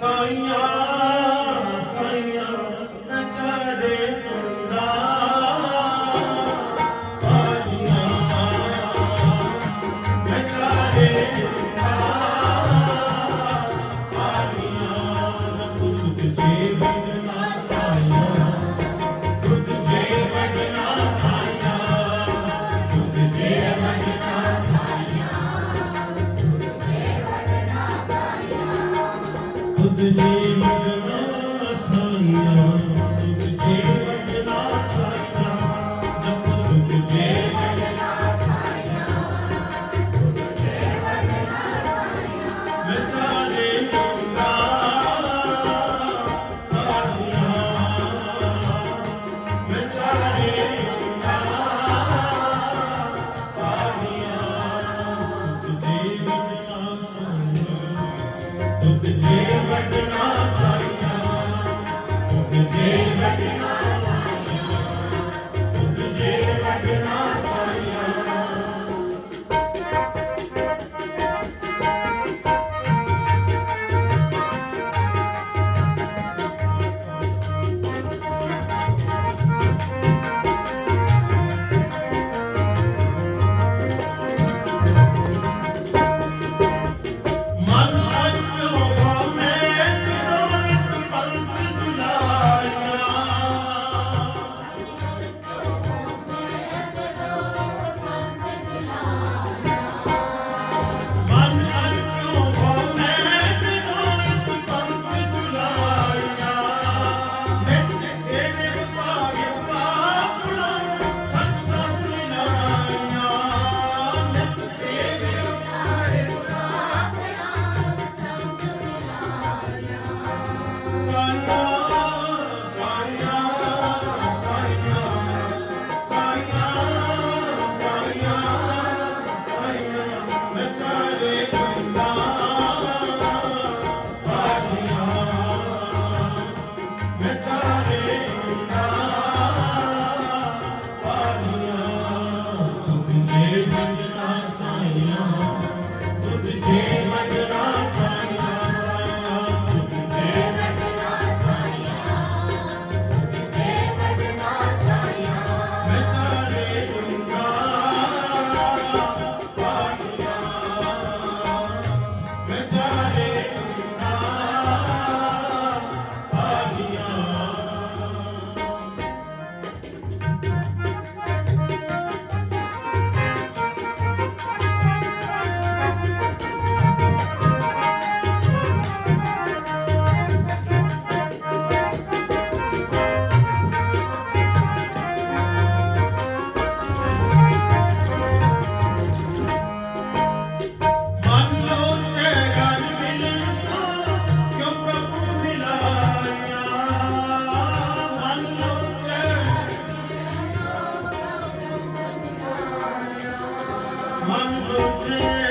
ਸਾਈਆਂ ਸਾਈਆਂ ਨਚਾਰੇ ਕੁੰਡਾ। ਆਲੀਆਂ ਵਡਨਾ Mano,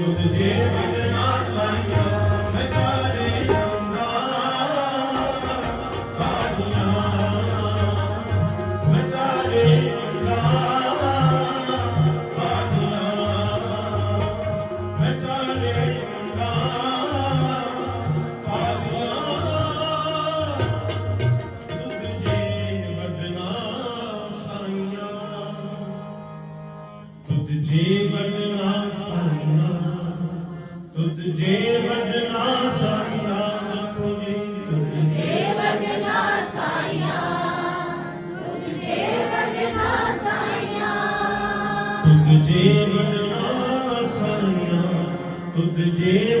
tudo que vai ਤੁਧ ਜੇ ਵਡਨਾ ਸਾਇਆ ਜਪੋ ਜੀ। ਤੁਧ ਜੇ ਵਡਨਾ ਸਾਇਆ ਤੁਧ ਜੇ ਵਡਨਾ ਸਾਇਆ ਤੁਧ ਜੇ ਵਡਨਾ ਸਾਇਆ ਤੁਧ ਜੇ